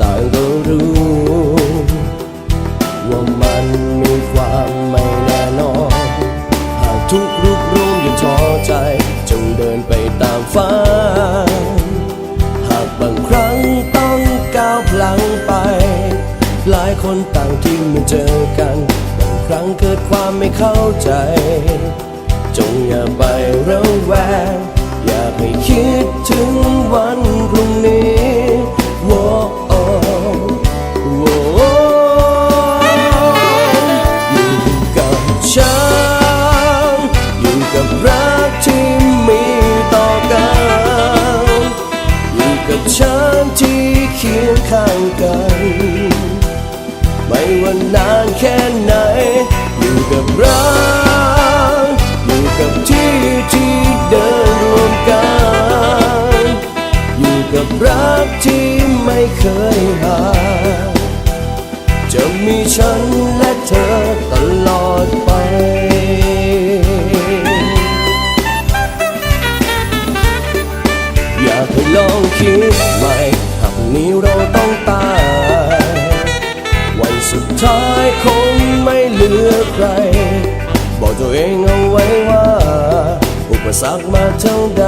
ต่างก็รู้ ว่ามันมีความไม่แน่นอน หากทุกรุกรุมยังท้อใจ จงเดินไปตามฝันหากบางครั้งต้องก้าวพลังไป หลายคนต่างที่มันเจอกัน บางครั้งเกิดความไม่เข้าใจ จงอย่าไประแวง อย่าไปคิดถึงวัน ไม่ว่านานแค่ไหน อยู่กับรักอยู่กับที่ที่เดินรวมกัน อยู่กับรักที่ไม่เคยห่างจะมีฉันและเธอตลอดไปอยากให้ลองคิดใหม่หากนี้เราต้องตาย ท้ายคงไม่เหลือใคร บอกตัวเองเอาไว้ว่า อุปสรรคมาเท่าใด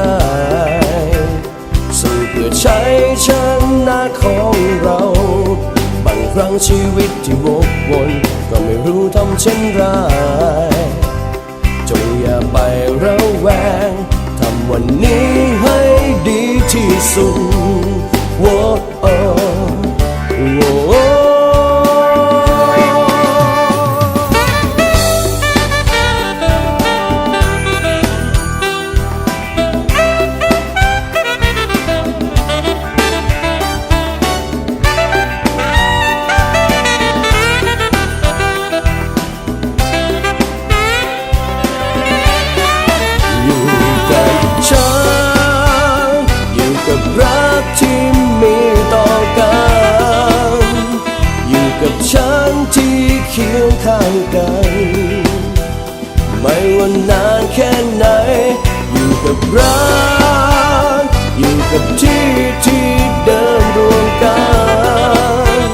สู้เพื่อใช้ชนะของเรา บางครั้งชีวิตที่วกวนก็ไม่รู้ทำเช่นไรจงอย่าไประแวง ทำวันนี้ให้ดีที่สุด ว่านานแค่ไหน อยู่กับรัก อยู่กับที่ที่เดิมรวมกัน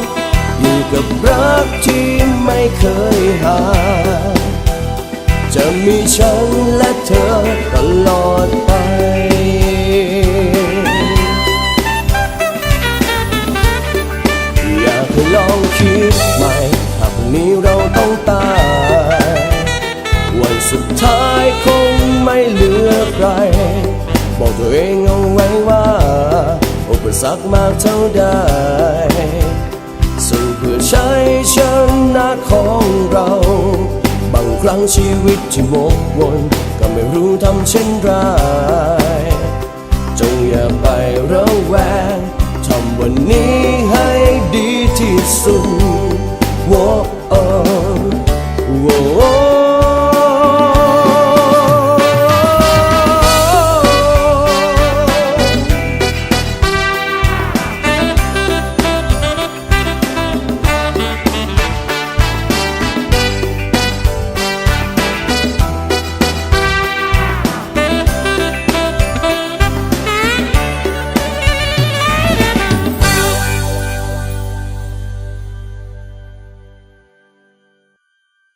อยู่กับรักที่ไม่เคยห่างจะมีฉันและเธอ ตัวเองเอาไว้ว่า อุปสรรคมากเท่าใดสู้เพื่อใช้ชนะของเรา บางครั้งชีวิตที่วกวน ก็ไม่รู้ทำเช่นไร